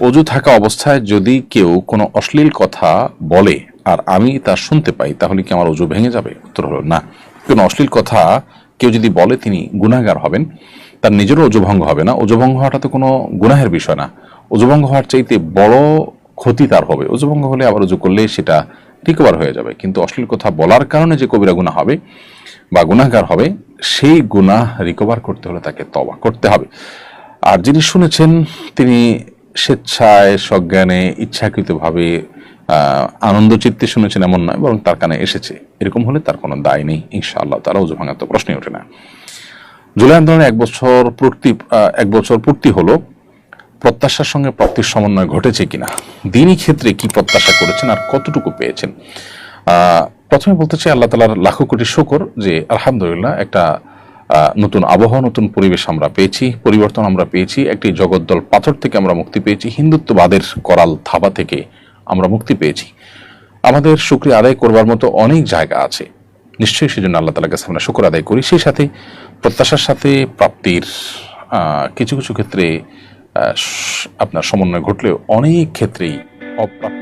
অজু থাকা অবস্থায় যদি কেউ কোনো অশ্লীল কথা বলে আর আমি তা শুনতে পাই, তাহলে কি আমার অজু ভেঙে যাবে? উত্তর হলো, না। কোনো অশ্লীল কথা কেউ যদি বলে তিনি গুনাহগার হবেন, তার নিজেরও অজুভঙ্গ হবে না। অজুভঙ্গ হওয়াটা তো কোনো গুনাহের বিষয় না। অজুভঙ্গ হওয়ার চাইতে বড় ক্ষতি তার হবে। অজুভঙ্গ হলে আবার অজু করলে সেটা রিকভার হয়ে যাবে। কিন্তু অশ্লীল কথা বলার কারণে যে কবিরা গুনাহ হবে বা গুনাহগার হবে, সেই গুনাহ রিকভার করতে হলে তাকে তবা করতে হবে। আর যিনি শুনেছেন, তিনি স্বেচ্ছায় সজ্ঞানে ইচ্ছাকৃতভাবে আহ, আনন্দ চিত্তে শুনেছেন এমন নয় বরং তার কানে এসেছে। এরকম হলে তার কোনো দায় নেই ইনশাআল্লাহ তারা অজু ভাঙার তো প্রশ্নই ওঠে না। জুলাই আন্দোলনের এক বছর পূর্তি এক বছর পূর্তি হলো প্রত্যাশার সঙ্গে প্রাপ্তির সমন্বয় ঘটেছে কিনা দিনই ক্ষেত্রে কি প্রত্যাশা করেছেন আর কতটুকু পেয়েছেন? প্রথমে বলতে চাই আল্লাহ তালার লাখো কোটি শকর যে আলহামদুলিল্লাহ একটা নতুন আবহাওয়া, নতুন পরিবেশ আমরা পেয়েছি, পরিবর্তন আমরা পেয়েছি, একটি জগদ্দল পাথর থেকে আমরা মুক্তি পেয়েছি, হিন্দুত্ববাদের করাল থাবা থেকে আমরা মুক্তি পেয়েছি। আমাদের শুক্রিয়া আদায় করবার মতো অনেক জায়গা আছে। নিশ্চয়ই সেজন্য আল্লাহ তালার কাছে আমরা শুকর আদায় করি। সেই সাথে প্রত্যাশার সাথে প্রাপ্তির কিছু কিছু ক্ষেত্রে আপনার সমন্বয় ঘটলেও অনেক ক্ষেত্রেই অপ্রাপ্য